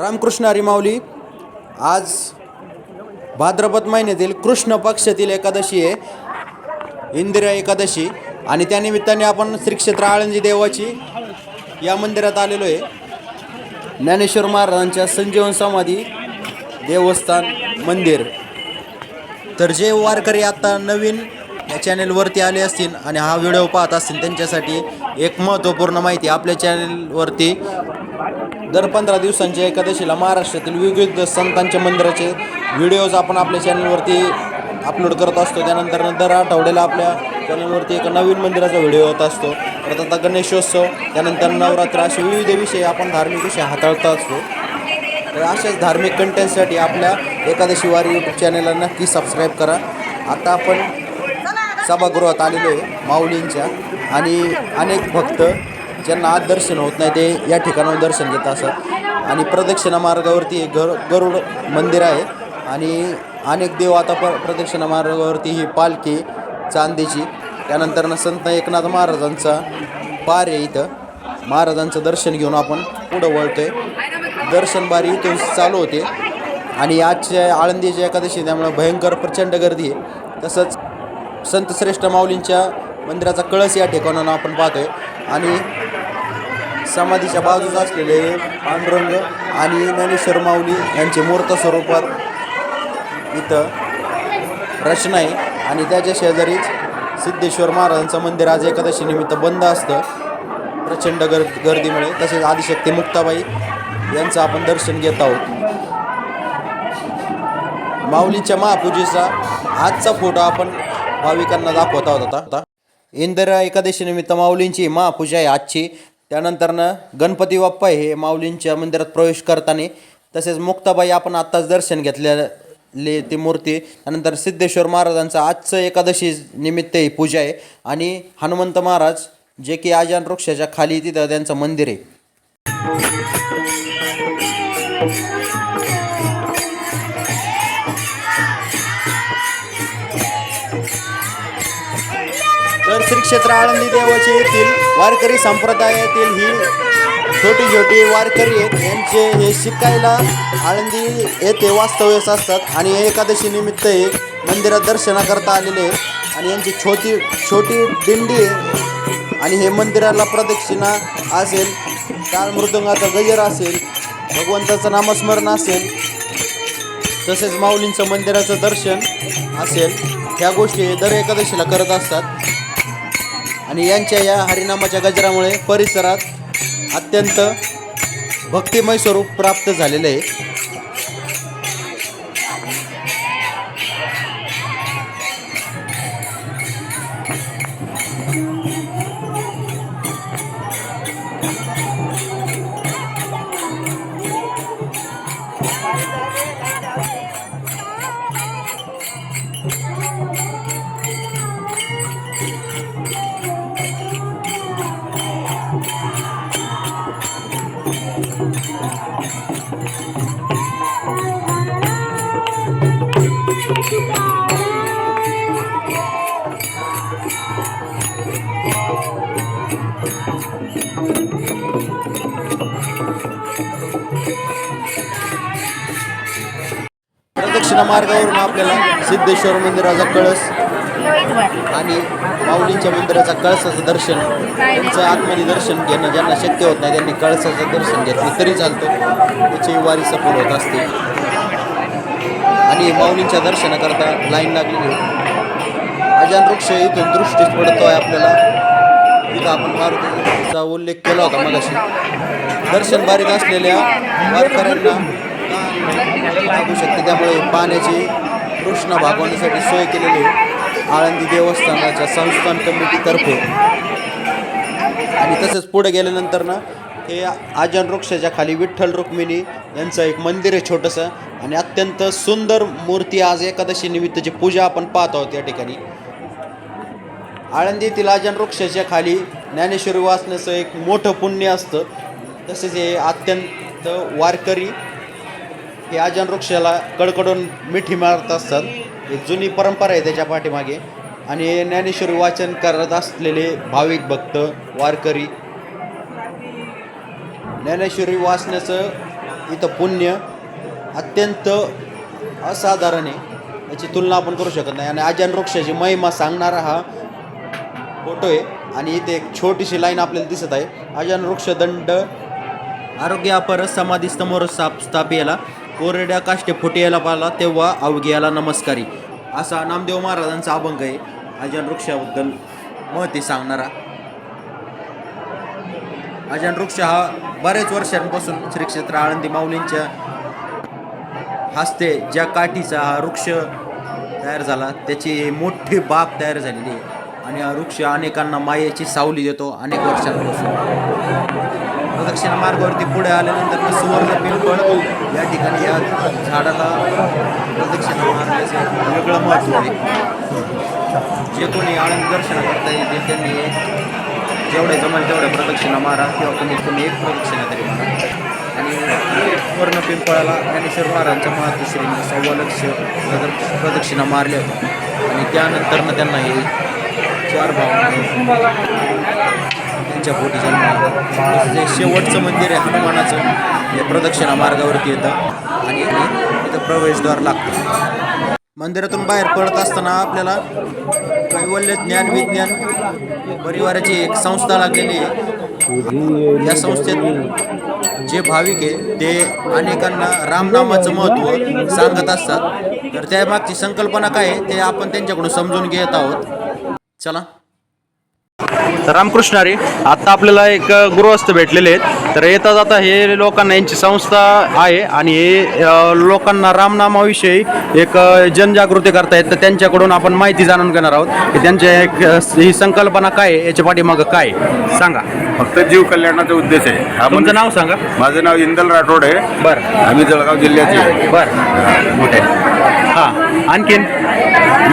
रामकृष्ण हरिमावली माऊली आज भाद्रपद महिन्यातील कृष्ण पक्षातील एकादशी आहे इंदिरा एकादशी. आणि त्यानिमित्ताने आपण श्री क्षेत्र आळंदी देवाची या मंदिरात आलेलो आहे. ज्ञानेश्वर महाराजांच्या संजीवन समाधी देवस्थान मंदिर. तर जे वारकरी आता नवीन या चॅनेलवरती आले असतील आणि हा व्हिडिओ पाहत असतील त्यांच्यासाठी एक महत्त्वपूर्ण माहिती आपल्या चॅनेलवरती दर पंधरा दिवसांच्या एकादशीला महाराष्ट्रातील विविध संतांच्या मंदिराचे व्हिडिओज आपण आपल्या चॅनलवरती अपलोड करत असतो. त्यानंतर दर आठवड्याला आपल्या चॅनलवरती एक नवीन मंदिराचा व्हिडिओ होत असतो. परत आता गणेशोत्सव त्यानंतर नवरात्र असे विविध विषय आपण धार्मिक विषय हाताळत असतो. तर अशाच धार्मिक कंटेंटसाठी आपल्या एकादशी वारी यूट्यूब चॅनलला नक्की सबस्क्राईब करा. आता आपण सभागृहात आलेलो आहे माऊलींच्या आणि अनेक भक्त ज्यांना आज दर्शन होत नाही ते या ठिकाणावर दर्शन घेत असत. आणि प्रदक्षिणा मार्गावरती एक गर गरुड मंदिर आहे. आणि अनेक देव आता प प्रदक्षिणा मार्गावरती ही पालखी चांदीची त्यानंतर संत एकनाथ महाराजांचा पार आहे इथं महाराजांचं दर्शन घेऊन आपण पुढं वळतोय. आहे दर्शनबारी इथून चालू होते. आणि आजच्या आळंदीच्या एकादशी त्यामुळे भयंकर प्रचंड गर्दी आहे. तसंच संत श्रेष्ठ माऊलींच्या मंदिराचा कळस या ठिकाणाहून आपण पाहतोय. आणि समाधीच्या बाजूस असलेले पांडुरंग आणि ज्ञानेश्वर माऊली यांचे मूर्त स्वरूपात इथं रचना आहे. आणि त्याच्या शेजारीच सिद्धेश्वर महाराजांचं मंदिर आज एकादशी निमित्त बंद असतं. प्रचंड गर गर्दीमुळे. तसेच आदिशक्ती मुक्ताबाई यांचं आपण दर्शन घेत आहोत. माऊलीच्या महापूजेचा आजचा फोटो आपण भाविकांना दाखवत आहोत आता. इंदिरा एकादशी निमित्त माऊलींची महापूजा आहे आजची. त्यानंतरनं गणपती बाप्पा हे माऊलींच्या मंदिरात प्रवेश करताना तसेच मुक्ताबाई आपण आत्ताच दर्शन घेतलेले ती मूर्ती. त्यानंतर सिद्धेश्वर महाराजांचं आजचं एकादशी निमित्त ही पूजा आहे. आणि हनुमंत महाराज जे की आजान वृक्षाच्या खाली तिथं त्यांचं मंदिर आहे. श्री क्षेत्र आळंदी देवाचे येथील वारकरी संप्रदायातील ही छोटी छोटी वारकरी आहेत. यांचे हे शिकायला आळंदी येथे वास्तव्यस असतात आणि हे एकादशी निमित्त हे मंदिरात दर्शनाकरता आलेले आहेत. आणि यांची छोटी छोटी दिंडी आणि हे मंदिराला प्रदक्षिणा असेल काळ मृदंगाचा गजर असेल भगवंताचं नामस्मरण असेल तसेच माऊलींचं मंदिराचं दर्शन असेल ह्या गोष्टी हे दर एकादशीला करत असतात. आणि यांच्या या हरिनामाच्या गजरामुळे परिसरात अत्यंत भक्तिमय स्वरूप प्राप्त झालेलं आहे. प्रदक्षिणा मार्गावरून आपल्याला सिद्धेश्वर मंदिराचा कळस आणि माऊलींच्या मंदिराचा कळसाचं दर्शन त्यांचं आतमध्ये दर्शन घेणं ज्यांना शक्य होत नाही त्यांनी कळसाचं दर्शन घेतलं तरी चालतं. त्याची वारी सफल होत असते. आणि माऊलींच्या दर्शनाकरता लाईन लागलेली होती अजान वृक्ष इथून दृष्टीच पडतो आहे आपल्याला. तिथं आपण मारुतीचा उल्लेख केला होता मगाशी. दर्शन बारीक असलेल्या वारकऱ्यांना लागू शकते. त्यामुळे पाण्याची कृष्ण भागवण्यासाठी सोय केलेली आळंदी देवस्थानाच्या संस्थान कमिटीतर्फे आणि तसंच पुढे गेल्यानंतर ना हे आजन वृक्षाच्या खाली विठ्ठल रुक्मिणी यांचं एक मंदिर आहे छोटंसं. अत्यंत सुंदर मूर्ती आज एकादशी निमित्तची पूजा आपण पाहत आहोत या ठिकाणी. आळंदीतील आजन वृक्षाच्या खाली ज्ञानेश्वरी वाचण्याचं एक मोठं पुण्य असतं. तसेच हे अत्यंत वारकरी हे आजन वृक्षाला कडकडून मिठी मारत असतात. ही जुनी परंपरा आहे त्याच्या पाठीमागे. आणि ज्ञानेश्वरी वाचन करत असलेले भाविक भक्त वारकरी ज्ञानेश्वरी वाचण्याचं इथं पुण्य अत्यंत असाधारण आहे. याची तुलना आपण करू शकत नाही. आणि अजान वृक्षाची महिमा सांगणारा हा फोटो आहे. आणि इथे एक छोटीशी लाईन आपल्याला दिसत आहे. अजान वृक्षदंड आरोग्य अपर समाधी समोर साप स्थापियाला कोरड्या काष्टे फुटियाला पाला तेव्हा अवघ्याला नमस्कारी. असा नामदेव महाराजांचा अभंग आहे. अजान वृक्षाबद्दल महती सांगणारा. अजान वृक्ष हा बरेच वर्षांपासून श्री क्षेत्र आळंदी माऊलींच्या हस्ते ज्या काठीचा हा वृक्ष तयार झाला त्याची मोठी बाग तयार झालेली आहे. आणि हा वृक्ष अनेकांना मायेची सावली देतो अनेक वर्षांपासून. प्रदक्षिणा मार्गावरती पुढे आल्यानंतर सुवर्ण पिंपळ या ठिकाणी या झाडाला प्रदक्षिणा मार्गाचं वेगळं महत्त्व आहे. जे कोणी आनंद दर्शन करता येईल त्यांनी जेवढे जमेल तेवढ्या प्रदक्षिणा मारा किंवा कमीत कमी एक प्रदक्षिणा तरी मारा. पिंपळाला ज्ञानेश्वर महाराजांच्या मातोश्रीने सव्वा लक्ष प्रदक्षिणा मारल्या होत्या आणि त्यानंतरनं त्यांना हे चार भाव त्यांच्या पोटी जन्म जे शेवटचं मंदिर आहे हनुमानाचं. हे प्रदक्षिणा मार्गावरती येतं. आणि इथं प्रवेशद्वार लागतं. मंदिरातून बाहेर पडत असताना आपल्याला कैवल्य ज्ञान विज्ञान परिवाराची एक संस्था लागलेली आहे. या संस्थेत जे भाविक आहे ते अनेकांना रामनामाचं महत्त्व सांगत असतात. तर त्यामागची संकल्पना काय आहे ते आपण त्यांच्याकडून समजून घेत आहोत. चला. रामकृष्ण हरी आता आपल्याला एक गृहस्थ भेटलेले आहेत. तर येता जाता हे लोकांना यांची संस्था आहे आणि हे अ, लोकांना रामनामाविषयी एक अ, जनजागृती करतायत तर त्यांच्याकडून आपण माहिती जाणून घेणार आहोत की त्यांच्या एक अ, ही संकल्पना काय आहे याच्या पाठीमागं काय आहे? सांगा. फक्त जीव कल्याणाचा उद्देश आहे. हा तुमचं म्हणजे- नाव सांगा. माझं नाव इंदल राठोड आहे. बरं. आम्ही जळगाव जिल्ह्याचे आहे. बरं. मोठे हां. आणखीन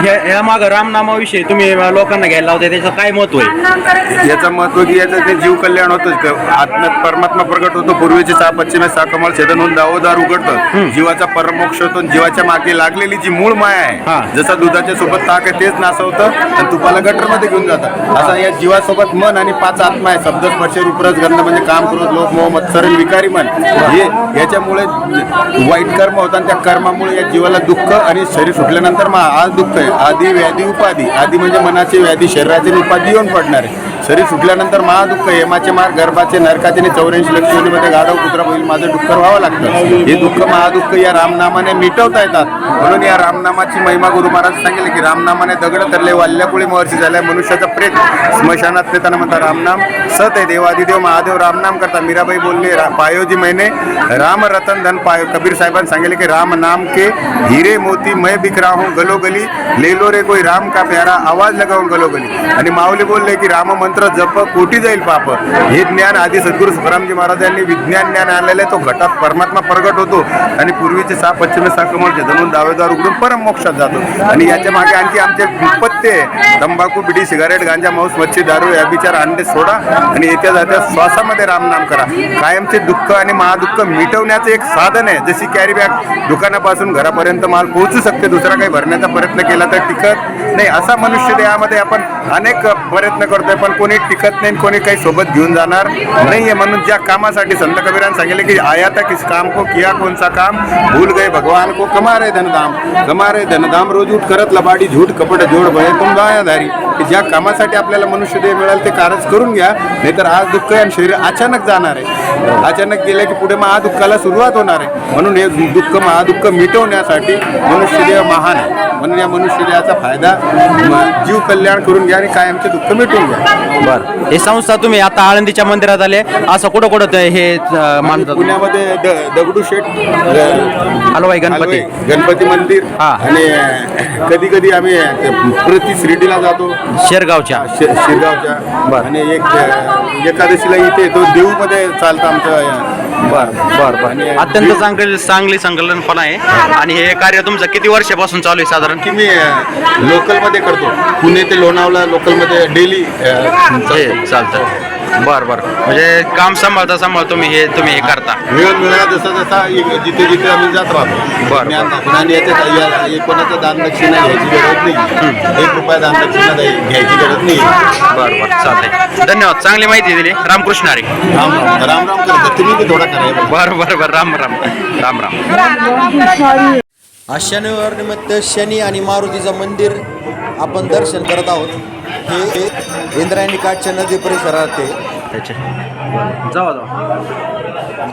या या मागं रामनामाविषयी तुम्ही लोकांना घ्यायला लावते त्याचं काय महत्त्व आहे याचं महत्त्व की याचं ते जीव कल्याण होतं आत्म परमात्मा प्रगट होतो पूर्वीचे सहा पश्चिमे सहा कमल छेदन होऊन दावोदार उघडतं. जीवाचा परमोक्ष होतो आणि जीवाच्या मागे लागलेली जी मूळ माया हा. आहे जसं दुधाच्या सोबत ताक आहे तेच नासवतं आणि तुपाला गटरमध्ये घेऊन जातं. असा या जीवासोबत मन आणि पाच आत्मा आहे शब्द स्पर्श रूपरस गंध म्हणजे काम क्रोध लोक मोह मत्सर आणि विकारी मन. हे याच्यामुळे वाईट कर्म होतं आणि त्या कर्मामुळे या जीवाला दुःख आणि शरीर सुटल्यानंतर मग आज दुःख आहे आधी व्याधी उपाधी. आधी म्हणजे मनाची व्याधी शरीराची उपाधी येऊन पडणार आहे. शरीर सुटल्यानंतर महादुःख हेमाचे मार गर्भाचे नरकाचे आणि चौऱ्याऐंशी लक्ष्मीमध्ये गाढव कुत्रा होईल माझं डुक्कर व्हावं लागतं. हे दुःख महादुःख या रामनामाने मिटवता येतात. म्हणून या रामनामाची महिमा गुरु महाराज सांगितले की रामनामाने दगड तरले वाल्यापुळी महर्षी झाल्या मनुष्याचा प्रेत. स्मशानात फेताना म्हणता रामनाम सत आहे देवादिदेव महादेव रामनाम करता. मीराबाई बोलले रा- पायोजी महिने राम रतन धन पायो. कबीर साहेबांनी सांगितले की राम नाम के हिरे मोती मैं बिक रहा हूँ गलोगली ले लो रे कोई राम का प्यारा आवाज लगाऊन गलोगली. आणि माऊली बोलले की राम मंत्र जप कोटी जाईल पाप. हे ज्ञान आधी सद्गुरू सुखरामजी महाराजांनी विज्ञान ज्ञान आणलेलं आहे. तो घटात परमात्मा प्रगट होतो आणि पूर्वीचे सहा पश्चिमे सहा कमळ दावेदार उघडून परम मोक्षात जातो. आणि याच्या मागे आणखी आमचे पत्ते आहे. तंबाखू बिडी सिगारेट गांजा मांस मच्छी दारू या विचार अंडे सोडा आणि येत्या जात्या श्वासामध्ये रामनाम करा. कायमचे दुःख आणि महादुःख मिटवण्याचं एक साधन आहे. जशी कॅरी बॅग दुकानापासून घरापर्यंत माल पोहोचू शकते दुसरा काही भरण्याचा प्रयत्न केला तर टिकत नाही असा मनुष्य देहामध्ये आपण अनेक प्रयत्न करतोय पण कोणी टिकत नाही आणि कोणी काही सोबत घेऊन जाणार नाहीये. म्हणून ज्या कामासाठी संत कबीरान सांगितले की आया था किस काम को किया कोणचा काम? भूल गए भगवान को कमा रे धनधाम कमा रे धनधाम रोज उठ करत लबाडी झूठ कपट जोड भय तुम धारी। की ज्या कामासाठी आपल्याला मनुष्य देह मिळाल ते कारच करून घ्या नाहीतर आज दुःख आणि शरीर अचानक जाणार आहे. अचानक गेलं की पुढे महादुःखाला सुरुवात होणार आहे. म्हणून हे दुःख महादुःख मिटवण्यासाठी मनुष्यदेह महान आहे. म्हणून या मनुष्यदेहाचा फायदा जीव कल्याण करून घ्या आणि कायमचे दुःख मिटवून घ्या. बरं. हे संस्था तुम्ही आता आळंदीच्या मंदिरात आले. असं कुठं कुठं ते हे अ, मानतात? पुण्यामध्ये द- दगडूशेठ अ, हलवाई गणपती. हलवाई, गणपती मंदिर हा. आणि कधी कधी आम्ही प्रति शिर्डीला जातो. शेरगावच्या. शि- शिरगावच्या. बरं. आणि एक अ, एकादशीला इथे तो देऊमध्ये चालतं आमचं बर बर बर. अत्यंत चांगली चांगली संकल्पना आहे. आणि हे कार्य तुमचं किती वर्षापासून चालू आहे साधारण? की मी लोकलमध्ये करतो. पुणे ते लोणावळा लोकलमध्ये डेली हे चालतं. बर बर. म्हणजे काम सांभाळता सांभाळता तुम्ही हे तुम्ही हे करता. मिळून मिळा जसा जसा एक- जिथे जिथे आम्ही जात राहतो. बरं. ज्ञान दाखवून आणि याच्यात या- या- कोणाचं दान दक्षिणा घ्यायची गरज नाही. एक रुपया दान दक्षिणा द्याय- घ्यायची गरज नाही. बर बर. चालतंय. धन्यवाद. चांगली माहिती दिली. रामकृष्ण हरी. राम राम. राम राम करतो. तुम्ही बी थोडा करा. बर बर बर. राम राम. राम राम. आज शनिवार निमित्त शनी आणि मारुतीचं मंदिर आपण दर्शन करत आहोत. हे इंद्रायणी काठच्या नदी परिसरात आहे. जावा.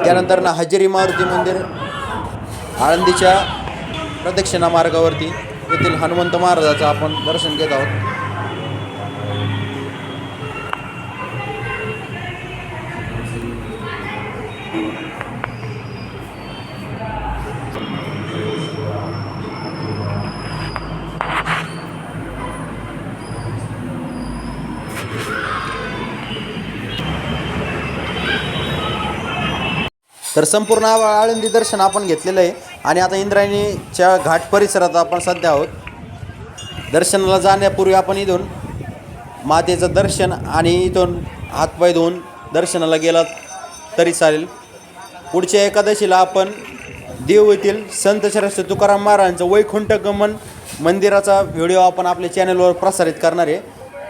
त्यानंतर ना हजेरी मारुती मंदिर आळंदीच्या प्रदक्षिणा मार्गावरती येथील हनुमंत महाराजाचं आपण दर्शन घेत आहोत. तर संपूर्ण आळंदी दर्शन आपण घेतलेलं आहे. आणि आता इंद्रायणीच्या घाट परिसरात आपण सध्या आहोत. दर्शनाला जाण्यापूर्वी आपण इथून मातेचं दर्शन आणि इथून हातपाय धुवून दर्शनाला गेला तरी चालेल. पुढच्या एकादशीला आपण देव येथील संत श्रेष्ठ तुकाराम महाराजांचं वैकुंठ गमन मंदिराचा व्हिडिओ आपण आपल्या चॅनलवर प्रसारित करणार आहे.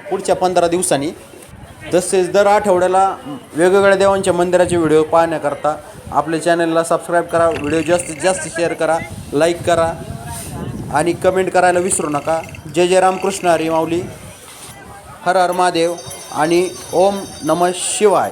पुढच्या पंधरा दिवसांनी. तसेच दर आठवड्याला वेगवेगळ्या देवांच्या मंदिराचे व्हिडिओ पाहण्याकरता आपल्या चॅनलला सबस्क्राईब करा व्हिडिओ जास्तीत जास्त शेअर करा लाईक करा आणि कमेंट करायला विसरू नका. जय जय रामकृष्ण हरी माऊली हर हर महादेव आणि ओम नम शिवाय.